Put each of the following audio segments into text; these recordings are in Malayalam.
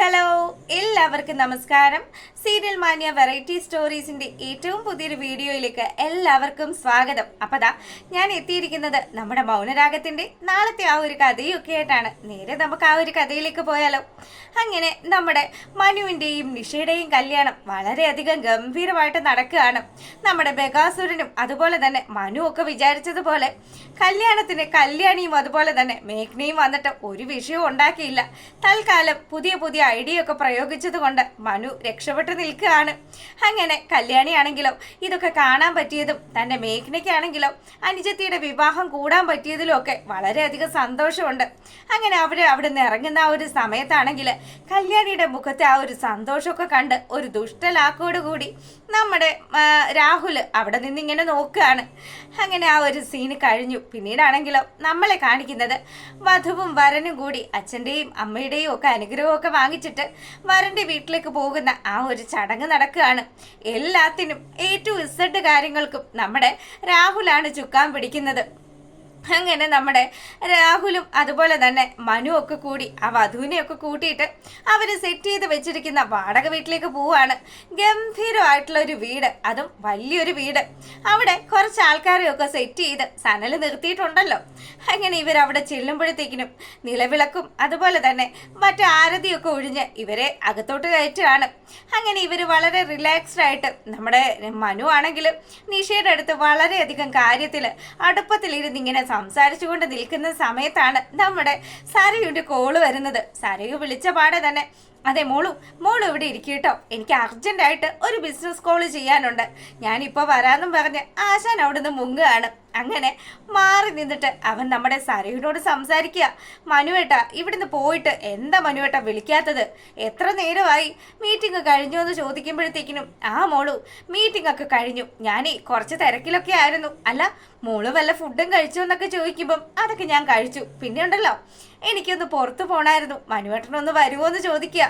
ஹலோ എല്ലാവർക്കും നമസ്കാരം. സീരിയൽ മാന്യ വെറൈറ്റി സ്റ്റോറീസിന്റെ ഏറ്റവും പുതിയൊരു വീഡിയോയിലേക്ക് എല്ലാവർക്കും സ്വാഗതം. അപ്പതാ ഞാൻ എത്തിയിരിക്കുന്നത് നമ്മുടെ മൗനരാഗത്തിന്റെ നാളത്തെ ആ ഒരു കഥയൊക്കെ ആയിട്ടാണ്. നേരെ നമുക്ക് ആ ഒരു കഥയിലേക്ക് പോയാലോ. അങ്ങനെ നമ്മുടെ മനുവിന്റെയും നിഷയുടെയും കല്യാണം വളരെയധികം ഗംഭീരമായിട്ട് നടക്കുകയാണ്. നമ്മുടെ ബഗാസുരനും അതുപോലെ തന്നെ മനു ഒക്കെ വിചാരിച്ചതുപോലെ കല്യാണത്തിന് കല്യാണിയും അതുപോലെ തന്നെ മേഘ്നയും വന്നിട്ട് ഒരു വിഷയവും ഉണ്ടാക്കിയില്ല. തൽക്കാലം പുതിയ പുതിയ ഐഡിയ ഒക്കെ പ്രയോഗിച്ചത് കൊണ്ട് മനു രക്ഷപ്പെട്ടു നിൽക്കുകയാണ്. അങ്ങനെ കല്യാണിയാണെങ്കിലോ ഇതൊക്കെ കാണാൻ പറ്റിയതും തന്റെ മേഘ്നയ്ക്കാണെങ്കിലോ അനുജത്തിയുടെ വിവാഹം കൂടാൻ പറ്റിയതിലും ഒക്കെ വളരെയധികം സന്തോഷമുണ്ട്. അങ്ങനെ അവർ അവിടെ നിന്ന് ഇറങ്ങുന്ന ആ ഒരു സമയത്താണെങ്കിൽ കല്യാണിയുടെ മുഖത്തെ ആ ഒരു സന്തോഷമൊക്കെ കണ്ട് ഒരു ദുഷ്ടലാക്കോടുകൂടി നമ്മുടെ രാഹുൽ അവിടെ നിന്ന് ഇങ്ങനെ നോക്കുകയാണ്. അങ്ങനെ ആ ഒരു സീന് കഴിഞ്ഞു. പിന്നീടാണെങ്കിലോ നമ്മളെ കാണിക്കുന്നത് വധുവും വരനും കൂടി അച്ഛന്റെയും അമ്മയുടെയും ഒക്കെ അനുഗ്രഹമൊക്കെ വാങ്ങിച്ചിട്ട് വരന്റെ വീട്ടിലേക്ക് പോകുന്ന ആ ഒരു ചടങ്ങ് നടക്കുകയാണ്. എല്ലാത്തിനും എ ടു ഇസഡ് കാര്യങ്ങൾക്കും നമ്മുടെ രാഹുലാണ് ചുക്കാൻ പിടിക്കുന്നത്. അങ്ങനെ നമ്മുടെ രാഹുലും അതുപോലെ തന്നെ മനുവും ഒക്കെ കൂടി ആ വധുവിനെ ഒക്കെ കൂട്ടിയിട്ട് അവർ സെറ്റ് ചെയ്ത് വെച്ചിരിക്കുന്ന വാടക വീട്ടിലേക്ക് പോവാണ് ഗംഭീരമായിട്ടുള്ള ഒരു വീട് അതും വലിയൊരു വീട്. അവിടെ കുറച്ച് ആൾക്കാരെയൊക്കെ സെറ്റ് ചെയ്ത് സനൽ നിർത്തിയിട്ടുണ്ടല്ലോ. അങ്ങനെ ഇവർ അവിടെ ചെല്ലുമ്പോഴത്തേക്കിനും നിലവിളക്കും അതുപോലെ തന്നെ മറ്റു ആരതിയൊക്കെ ഒഴിഞ്ഞ് ഇവരെ അകത്തോട്ട് കയറ്റുകയാണ്. അങ്ങനെ ഇവർ വളരെ റിലാക്സ്ഡ് ആയിട്ട് നമ്മുടെ മനു ആണെങ്കിലും നിഷയുടെ അടുത്ത് വളരെയധികം കാര്യത്തിൽ അടുപ്പത്തിലിരുന്ന് ഇങ്ങനെ സംസാരിച്ചുകൊണ്ട് നിൽക്കുന്ന സമയത്താണ് നമ്മുടെ സരയുടെ കോൾ വരുന്നത്. സരയു വിളിച്ച പാടെ തന്നെ അതെ മോളു മോളു ഇവിടെ ഇരിക്കട്ടോ. എനിക്ക് അർജന്റായിട്ട് ഒരു ബിസിനസ് കോൾ ചെയ്യാനുണ്ട്. ഞാനിപ്പോൾ വരാന്നും പറഞ്ഞ് ആശാൻ അവിടുന്ന് മുങ്ങുകയാണ്. അങ്ങനെ മാറി നിന്നിട്ട് അവൻ നമ്മുടെ സരയുനോട് സംസാരിക്കുക. മനുവേട്ട ഇവിടുന്ന് പോയിട്ട് എന്താ മനുവേട്ട വിളിക്കാത്തത്? എത്ര നേരമായി മീറ്റിംഗ് കഴിഞ്ഞു എന്ന് ചോദിക്കുമ്പോഴത്തേക്കിനും ആ മോളു മീറ്റിംഗ് ഒക്കെ കഴിഞ്ഞു. ഞാനേ കുറച്ച് തിരക്കിലൊക്കെ ആയിരുന്നു. അല്ല മോൾ വല്ല ഫുഡും കഴിച്ചു എന്നൊക്കെ ചോദിക്കുമ്പം അതൊക്കെ ഞാൻ കഴിച്ചു. പിന്നെ ഉണ്ടല്ലോ. എനിക്കൊന്ന് പുറത്തു പോണായിരുന്നു. മനുവേട്ടനൊന്ന് വരുമോ എന്ന് ചോദിക്കുക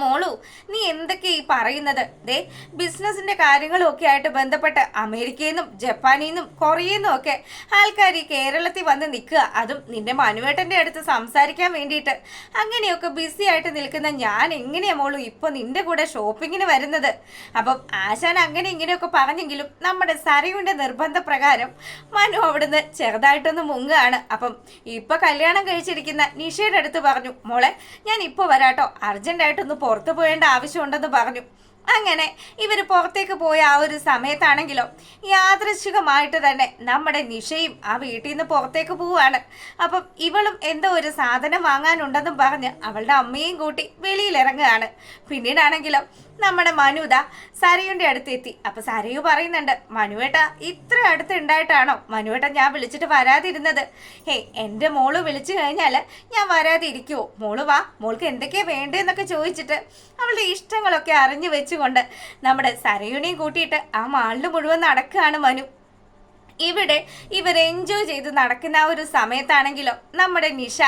മോളു നീ എന്തൊക്കെ ഈ പറയുന്നത്? ദേ ബിസിനസിന്റെ കാര്യങ്ങളും ഒക്കെ ആയിട്ട് ബന്ധപ്പെട്ട് അമേരിക്കയിൽ നിന്നും ജപ്പാനിൽ നിന്നും കൊറിയയിൽ നിന്നും ഒക്കെ ആൾക്കാർ ഈ കേരളത്തിൽ വന്ന് നിൽക്കുക. അതും നിന്റെ മനുവേട്ടന്റെ അടുത്ത് സംസാരിക്കാൻ വേണ്ടിയിട്ട്. അങ്ങനെയൊക്കെ ബിസി ആയിട്ട് നിൽക്കുന്ന ഞാൻ എങ്ങനെയാ മോളു ഇപ്പൊ നിന്റെ കൂടെ ഷോപ്പിങ്ങിന് വരുന്നത്? അപ്പം ആശാൻ അങ്ങനെ ഇങ്ങനെയൊക്കെ പറഞ്ഞെങ്കിലും നമ്മുടെ സരയുടെ നിർബന്ധപ്രകാരം മനു അവിടുന്ന് ചെറുതായിട്ടൊന്ന് മുങ്ങുകയാണ്. അപ്പം ഇപ്പൊ കല്യാണം കഴിച്ചിരിക്കുന്ന നിഷയുടെ അടുത്ത് പറഞ്ഞു മോളെ ഞാൻ ഇപ്പൊ വരാട്ടോ. അർജന്റായിട്ടൊന്ന് പുറത്തു പോയേണ്ട ആവശ്യമുണ്ടെന്ന് പറഞ്ഞു. അങ്ങനെ ഇവർ പുറത്തേക്ക് പോയ ആ ഒരു സമയത്താണെങ്കിലോ യാദൃശികമായിട്ട് തന്നെ നമ്മുടെ നിഷയും ആ വീട്ടിൽ നിന്ന് പുറത്തേക്ക് പോവുകയാണ്. അപ്പം ഇവളും എന്തോ ഒരു സാധനം വാങ്ങാനുണ്ടെന്നും പറഞ്ഞ് അവളുടെ അമ്മയും കൂട്ടി വെളിയിൽ ഇറങ്ങുകയാണ് പിന്നീടാണെങ്കിലോ നമ്മുടെ മനുത സരയുടെ അടുത്ത് എത്തി അപ്പൊ സരയു പറയുന്നുണ്ട് മനുവേട്ട ഇത്ര അടുത്ത് ഉണ്ടായിട്ടാണോ മനുവേട്ട ഞാൻ വിളിച്ചിട്ട് വരാതിരുന്നത്. ഹേ എന്റെ മോൾ വിളിച്ചു കഴിഞ്ഞാൽ ഞാൻ വരാതിരിക്കുവോ? മോൾ വാ മോൾക്ക് എന്തൊക്കെയാ വേണ്ടതെന്നൊക്കെ ചോദിച്ചിട്ട് അവളുടെ ഇഷ്ടങ്ങളൊക്കെ അറിഞ്ഞു വെച്ചുകൊണ്ട് നമ്മുടെ സരയുനെയും കൂട്ടിയിട്ട് ആ മാളിൽ മുഴുവൻ നടക്കുകയാണ് മനു. ഇവിടെ ഇവർ എൻജോയ് ചെയ്ത് നടക്കുന്ന ആ ഒരു സമയത്താണെങ്കിലോ നമ്മുടെ നിഷ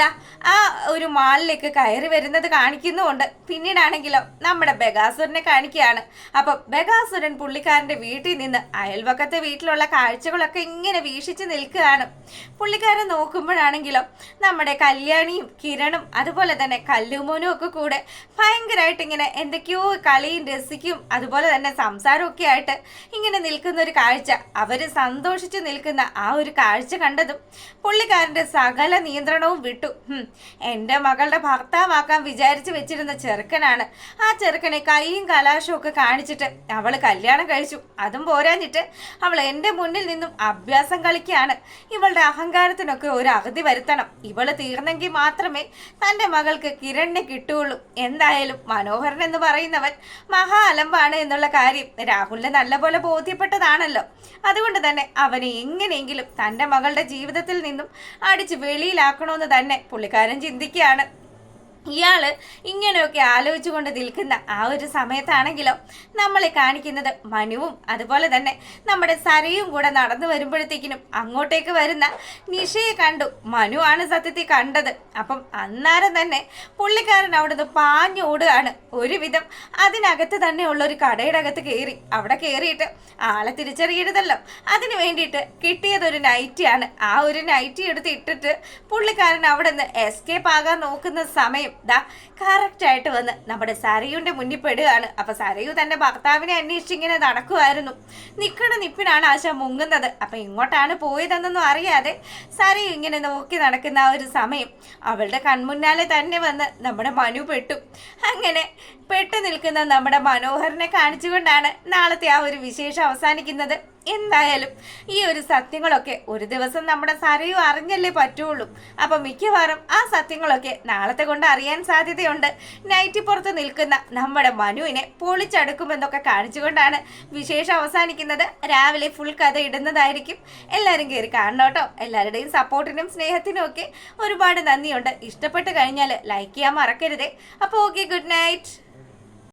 ദാ ആ ഒരു മാളിലേക്ക് കയറി വരുന്നത് കാണിക്കുന്നുമുണ്ട്. പിന്നീടാണെങ്കിലോ നമ്മുടെ ബഗാസുരനെ കാണിക്കുകയാണ്. അപ്പം ബഗാസുരൻ പുള്ളിക്കാരന്റെ വീട്ടിൽ നിന്ന് അയൽവക്കത്തെ വീട്ടിലുള്ള കാഴ്ചകളൊക്കെ ഇങ്ങനെ വീക്ഷിച്ച് നിൽക്കുകയാണ്. പുള്ളിക്കാരൻ നോക്കുമ്പോഴാണെങ്കിലോ നമ്മുടെ കല്യാണിയും കിരണും അതുപോലെ തന്നെ കല്ലുമോനും ഒക്കെ കൂടെ ഭയങ്കരമായിട്ട് ഇങ്ങനെ എന്തൊക്കെയോ കളിയും രസിക്കും അതുപോലെ തന്നെ സംസാരമൊക്കെ ആയിട്ട് ഇങ്ങനെ നിൽക്കുന്ന ഒരു കാഴ്ച. അവർ സന്തോഷിച്ച് നിൽക്കുന്ന ആ ഒരു കാഴ്ച കണ്ടതും പുള്ളിക്കാരന്റെ സകല നിയന്ത്രണവും വിട്ടു. എന്റെ മകളുടെ ഭർത്താവാക്കാൻ വിചാരിച്ചു വെച്ചിരുന്ന ചെറുക്കനാണ്. ആ ചെറുക്കനെ കൈയും കലാശവും ഒക്കെ കാണിച്ചിട്ട് അവൾ കല്യാണം കഴിച്ചു. അതും പോരാഞ്ഞിട്ട് അവൾ എന്റെ മുന്നിൽ നിന്നും അഭ്യാസം കളിക്കുകയാണ്. ഇവളുടെ അഹങ്കാരത്തിനൊക്കെ ഒരു അറുതി വരുത്തണം. ഇവൾ തീർന്നെങ്കിൽ മാത്രമേ തന്റെ മകൾക്ക് കിരണിനെ കിട്ടുകയുള്ളൂ. എന്തായാലും മനോഹരൻ എന്ന് പറയുന്നവൻ മഹാ അലമ്പാണ് എന്നുള്ള കാര്യം രാഹുലിന് നല്ലപോലെ ബോധ്യപ്പെട്ടതാണല്ലോ. അതുകൊണ്ട് തന്നെ അവനെ എങ്ങനെയെങ്കിലും തന്റെ മകളുടെ ജീവിതത്തിൽ നിന്നും അടിച്ച് വെളിയിലാക്കണമെന്ന് തന്നെ പുള്ളിക്കാരൻ ചിന്തിക്കുകയാണ്. ഇയാൾ ഇങ്ങനെയൊക്കെ ആലോചിച്ചുകൊണ്ട് നിൽക്കുന്ന ആ ഒരു സമയത്താണെങ്കിലോ നമ്മളെ കാണിക്കുന്നത് മനുവും അതുപോലെ തന്നെ നമ്മുടെ സരയും കൂടെ നടന്നു വരുമ്പോഴത്തേക്കിനും അങ്ങോട്ടേക്ക് വരുന്ന നിഷയെ കണ്ടു മനു ആണ് സത്യത്തിൽ കണ്ടത്. അപ്പം അന്നേരം തന്നെ പുള്ളിക്കാരൻ അവിടെ അവിടുന്ന് പാഞ്ഞോടുകയാണ് ഒരുവിധം അതിനകത്ത് ഉള്ള ഒരു കടയുടെ അകത്ത് കയറി. അവിടെ കയറിയിട്ട് ആളെ തിരിച്ചറിയരുതല്ലോ. അതിന് വേണ്ടിയിട്ട് കിട്ടിയതൊരു നൈറ്റിയാണ്. ആ ഒരു നൈറ്റി എടുത്ത് ഇട്ടിട്ട് പുള്ളിക്കാരൻ അവിടെ നിന്ന് എസ്കേപ്പ് ആകാൻ നോക്കുന്ന സമയം ദാ കറക്റ്റായിട്ട് വന്ന് നമ്മുടെ സരയുടെ മുന്നിൽ പെടുകയാണ്. അപ്പൊ സരയു തന്റെ ഭർത്താവിനെ അന്വേഷിച്ച് ഇങ്ങനെ നടക്കുമായിരുന്നു നിൽക്കണ നിപ്പിനാണ് ആശ മുങ്ങുന്നത്. അപ്പൊ ഇങ്ങോട്ടാണ് പോയതെന്നൊന്നും അറിയാതെ സരയു ഇങ്ങനെ നോക്കി നടക്കുന്ന ആ ഒരു സമയം അവളുടെ കൺമുന്നാലെ തന്നെ വന്ന് നമ്മുടെ മനു പെട്ടു. അങ്ങനെ പെട്ടു നിൽക്കുന്ന നമ്മുടെ മനോഹരനെ കാണിച്ചുകൊണ്ടാണ് നാളത്തെ ആ ഒരു വിശേഷം അവസാനിക്കുന്നത്. എന്തായാലും ഈ ഒരു സത്യങ്ങളൊക്കെ ഒരു ദിവസം നമ്മുടെ സരയു അറിഞ്ഞല്ലേ പറ്റുള്ളൂ. അപ്പൊ മിക്കവാറും ആ സത്യങ്ങളൊക്കെ നാളത്തെ കൊണ്ട് അറിയാൻ സാധ്യതയുണ്ട്. നൈറ്റി പുറത്ത് നിൽക്കുന്ന നമ്മുടെ മനുവിനെ പൊളിച്ചടുക്കുമെന്നൊക്കെ കാണിച്ചുകൊണ്ടാണ് വിശേഷം അവസാനിക്കുന്നത്. രാവിലെ ഫുൾ കഥ ഇടുന്നതായിരിക്കും. എല്ലാവരും കയറി കാണണോട്ടോ എല്ലാവരുടെയും സപ്പോർട്ടിനും സ്നേഹത്തിനും ഒക്കെ ഒരുപാട് നന്ദിയുണ്ട്. ഇഷ്ടപ്പെട്ട് കഴിഞ്ഞാൽ ലൈക്ക് ചെയ്യാൻ മറക്കരുതേ. അപ്പോൾ ഓക്കെ ഗുഡ് നൈറ്റ്